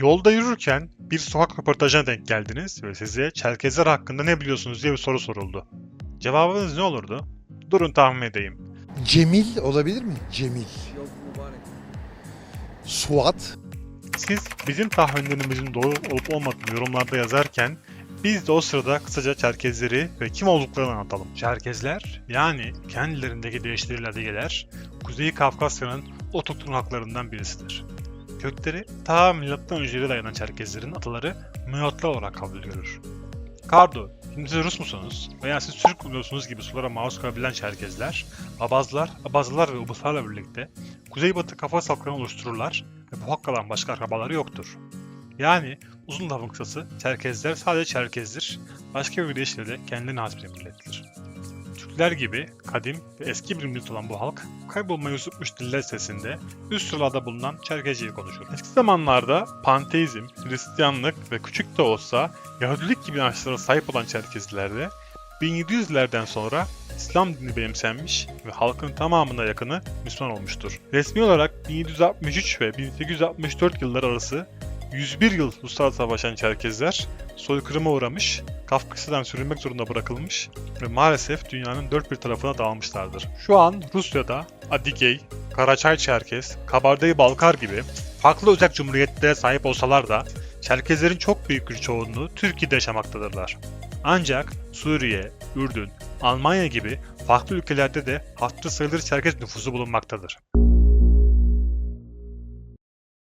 Yolda yürürken bir sokak röportajına denk geldiniz ve size Çerkezler hakkında ne biliyorsunuz diye bir soru soruldu. Cevabınız ne olurdu? Durun tahmin edeyim. Cemil olabilir mi? Cemil. Suat. Siz bizim tahminlerimizin doğru olup olmadığını yorumlarda yazarken biz de o sırada kısaca Çerkezleri ve kim olduklarını anlatalım. Çerkezler yani kendilerindeki değiştirilen adegeler Kuzey Kafkasya'nın otoktun halklarından birisidir. Kökleri ta milattan önceye dayanan Çerkezlerin ataları Mıyotlar olarak kabul görür. Kardo, şimdi siz Rus musunuz veya siz Türk buluyorsunuz gibi sulara maruz kalabilen Çerkezler, Abazlar, Abazlılar ve Ubuslarla birlikte Kuzeybatı Kafkas halklarını oluştururlar ve bu hakkadan başka akrabaları yoktur. Yani uzun lafın kısası Çerkezler sadece Çerkezdir, başka bir deyişle de kendilerine has bir millettir. Türkler gibi kadim ve eski bir millet olan bu halk kaybolmayı usutmuş diller sesinde üst sıralarda bulunan Çerkezceyi konuşur. Eski zamanlarda panteizm, Hristiyanlık ve küçük de olsa Yahudilik gibi inançlara sahip olan Çerkezlilerde 1700'lerden sonra İslam dini benimsenmiş ve halkın tamamına yakını Müslüman olmuştur. Resmi olarak 1763 ve 1864 yıllar arası 101 yıl Ruslarla savaşan Çerkezler soykırıma uğramış, Kafkasya'dan sürülmek zorunda bırakılmış ve maalesef dünyanın dört bir tarafına dağılmışlardır. Şu an Rusya'da Adigey, Karaçay Çerkez, Kabardey-Balkar gibi farklı özel cumhuriyetlere sahip olsalar da Çerkezlerin çok büyük bir çoğunluğu Türkiye'de yaşamaktadırlar. Ancak Suriye, Ürdün, Almanya gibi farklı ülkelerde de hatırı sayılır Çerkez nüfusu bulunmaktadır.